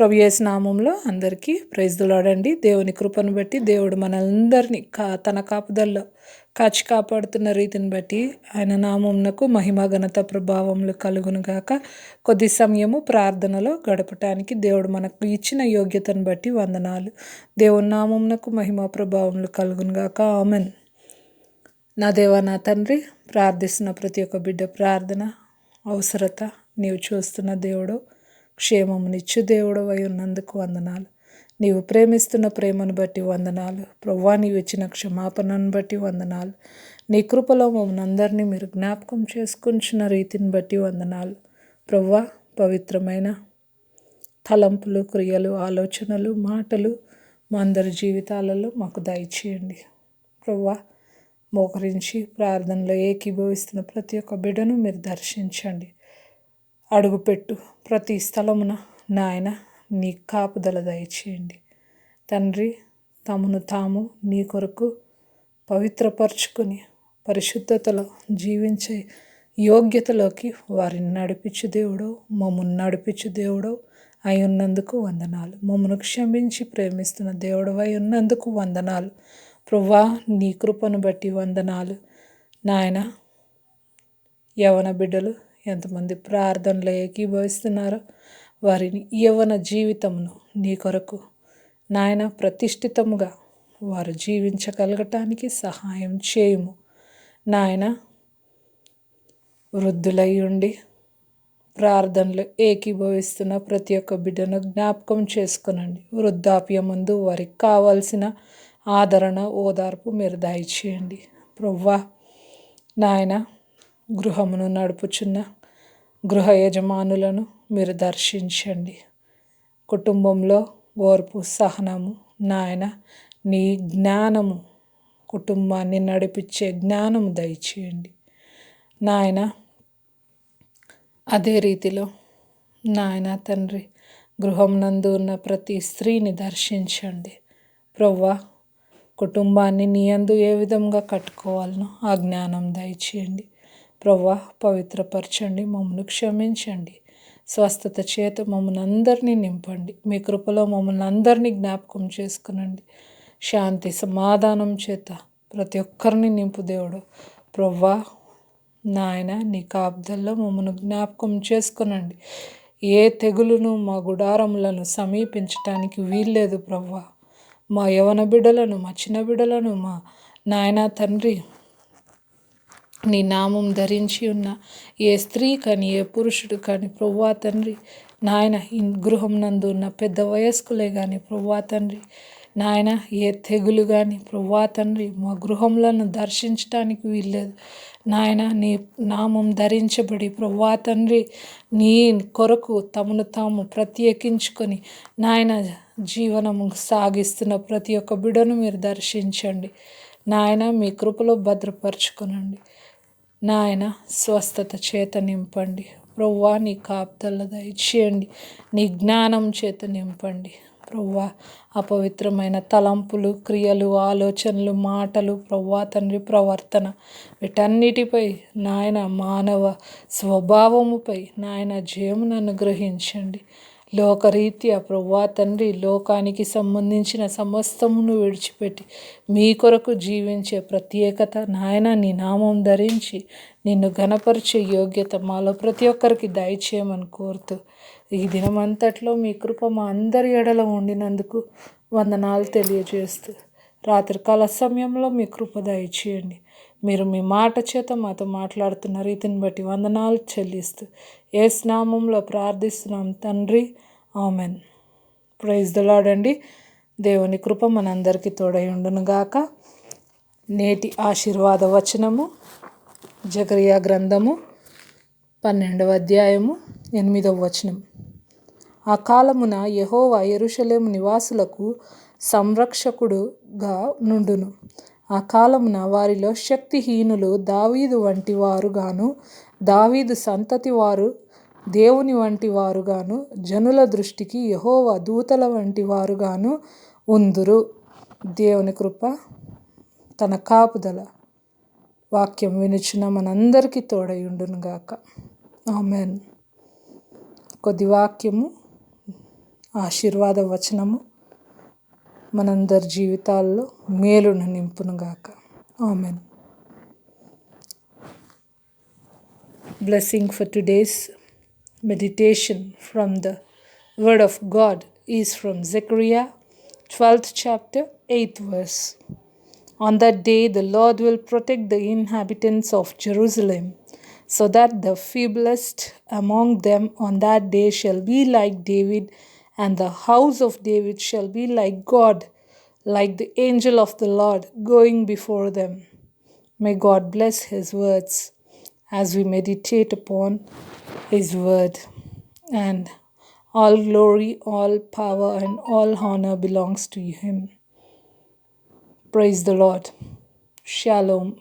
ప్రభు నామంలో అందరికీ ప్రైజ్దులాడండి దేవుని కృపను బట్టి దేవుడు మనందరినీ కా తన కాపుదల్లో కాచి కాపాడుతున్న రీతిని బట్టి ఆయన నామంనకు మహిమ ఘనత ప్రభావములు కలుగును గాక. కొద్ది సమయము ప్రార్థనలో గడపటానికి దేవుడు మనకు ఇచ్చిన యోగ్యతను బట్టి వందనాలు. దేవుని నామంనకు మహిమ ప్రభావములు కలుగును గాక. ఆమెన్. నా దేవ నా తండ్రి ప్రార్థిస్తున్న ప్రతి ఒక్క బిడ్డ ప్రార్థన అవసరత నీవు చూస్తున్న దేవుడు. క్షేమమునిచ్చు దేవుడు ఉన్నందుకు వందనాలు. నీవు ప్రేమిస్తున్న ప్రేమను బట్టి వందనాలు. ప్రవ్వా నీవు ఇచ్చిన క్షమాపణను బట్టి వందనాలు. నీ కృపలో మమ్మల్ని అందరినీ మీరు జ్ఞాపకం చేసుకుంటున్న రీతిని బట్టి వందనాలు. ప్రవ్వా పవిత్రమైన తలంపులు క్రియలు ఆలోచనలు మాటలు మా అందరి జీవితాలలో మాకు దయచేయండి. ప్రవ్వా మోకరించి ప్రార్థనలో ఏకీభవిస్తున్న ప్రతి ఒక్క బిడ్డను మీరు దర్శించండి. అడుగుపెట్టు. ప్రతి స్థలమున నాయన నీ కాపుదల దయచేయండి. తండ్రి తమను తాము నీ కొరకు పవిత్రపరచుకొని పరిశుద్ధతలో జీవించే యోగ్యతలోకి వారిని నడిపించు దేవుడో మమ్మల్ని నడిపించు దేవుడో అయి ఉన్నందుకు వందనాలు. మమ్మను క్షమించి ప్రేమిస్తున్న దేవుడు అయి ఉన్నందుకు వందనాలు. ప్రవ్వా నీ కృపను బట్టి వందనాలు. నాయన యవన బిడ్డలు ఎంతమంది ప్రార్థనలు ఏకీభవిస్తున్నారో? వారిని యవన జీవితమును నీ కొరకు నాయన ప్రతిష్ఠితముగా వారు జీవించగలగటానికి సహాయం చేయము. నాయన వృద్ధులై ఉండి ప్రార్థనలు ఏకీభవిస్తున్న ప్రతి ఒక్క బిడ్డను జ్ఞాపకం చేసుకునండి. వృద్ధాప్య ముందు వారికి కావాల్సిన ఆదరణ ఓదార్పు మీరు దయచేయండి. ప్రవ్వా నాయన గృహమును నడుపుచున్న గృహ యజమానులను మీరు దర్శించండి. కుటుంబంలో ఓర్పు సహనము నాయన నీ జ్ఞానము కుటుంబాన్ని నడిపించే జ్ఞానము దయచేయండి. నాయన అదే రీతిలో నాయన తండ్రి గృహం నందు ఉన్న ప్రతి స్త్రీని దర్శించండి. ప్రవ్వా కుటుంబాన్ని నీ అందు ఏ విధంగా కట్టుకోవాలనో ఆ జ్ఞానం దయచేయండి. ప్రవ్వా పవిత్రపరచండి మమ్మను క్షమించండి. స్వస్థత చేత మమ్మల్ని అందరినీ నింపండి. మీ కృపలో మమ్మల్ని అందరినీ జ్ఞాపకం చేసుకునండి. శాంతి సమాధానం చేత ప్రతి ఒక్కరిని నింపు దేవుడు. ప్రవ్వా నాయన నీ కాబ్దల్లో మమ్మల్ని జ్ఞాపకం చేసుకునండి. ఏ తెగులును మా గుడారములను సమీపించటానికి వీల్లేదు ప్రవ్వా. మా యవన బిడ్డలను మా చిన్న బిడ్డలను మా నాయన తండ్రి నీ నామం ధరించి ఉన్న ఏ స్త్రీ కానీ ఏ పురుషుడు కానీ ప్రవ్వా తండ్రి నాయన ఈ గృహం నందు ఉన్న పెద్ద వయస్కులే కానీ ప్రవ్వా తండ్రి నాయన ఏ తెగులు కానీ ప్రవ్వా తండ్రి మా గృహంలను దర్శించడానికి వీల్లేదు. నాయన నీ నామం ధరించబడి ప్రవ్వా తండ్రి నీ కొరకు తమను తాము ప్రత్యేకించుకొని నాయన జీవనము సాగిస్తున్న ప్రతి ఒక్క బిడను మీరు దర్శించండి. నాయన మీ కృపలో భద్రపరచుకునండి. నాయన స్వస్థత చేత నింపండి. ప్రవ్వా నీ కాపుదల దయచేయండి. నీ జ్ఞానం చేత నింపండి. ప్రవ్వా అపవిత్రమైన తలంపులు క్రియలు ఆలోచనలు మాటలు ప్రవ్వా తండ్రి ప్రవర్తన వీటన్నిటిపై నాయన మానవ స్వభావముపై నాయన జయమును అనుగ్రహించండి. లోకరీత్యా ప్రభువా తండ్రి లోకానికి సంబంధించిన సమస్తమును విడిచిపెట్టి మీ కొరకు జీవించే ప్రత్యేకత నాయన నీ నామం ధరించి నిన్ను ఘనపరిచే యోగ్యత మాలో ప్రతి ఒక్కరికి దయచేయమని కోరుతూ ఈ దినమంతట్లో మీ కృప మా అందరి ఎడల ఉండినందుకు వందనాలు తెలియజేస్తూ రాత్రికాల సమయంలో మీ కృప దయచేయండి. మీరు మీ మాట చేత మాతో మాట్లాడుతున్న రీతిని బట్టి వందనాలు చెల్లిస్తూ ఏ స్నామంలో ప్రార్థిస్తున్నాం తండ్రి. ఆమెన్. ప్రైజ్ దలాడండి దేవుని కృప మనందరికీ తోడై ఉండునుగాక నేటి ఆశీర్వాద వచనము జగరియా గ్రంథము పన్నెండవ అధ్యాయము ఎనిమిదవ వచనం. ఆ కాలమున యహోవా ఎరుషలేము నివాసులకు సంరక్షకుడుగా నుండును. ఆ కాలమున వారిలో శక్తిహీనులు దావీదు వంటి వారుగాను దావీదు సంతతి వారు దేవుని వంటి వారుగాను జనుల దృష్టికి యహోవ దూతల వంటి వారుగాను ఉందురు. దేవుని కృప తన కాపుదల వాక్యం వినుచున్న మనందరికీ తోడయుండునుగాక ఆమెన్. కొద్ది వాక్యము ఆశీర్వాద వచనము. మనందరి జీవితాల్లో మేలును నింపునుగాక amen blessing for today's meditation from the Word of God is from Zechariah 12th chapter, 8th verse. On that day, the Lord will protect the inhabitants of Jerusalem, so that the feeblest among them on that day shall be like David, and the house of David shall be like God, like the angel of the Lord going before them. May God bless His words as we meditate upon His word. And all glory, all power, and all honor belongs to Him. Praise the Lord. Shalom.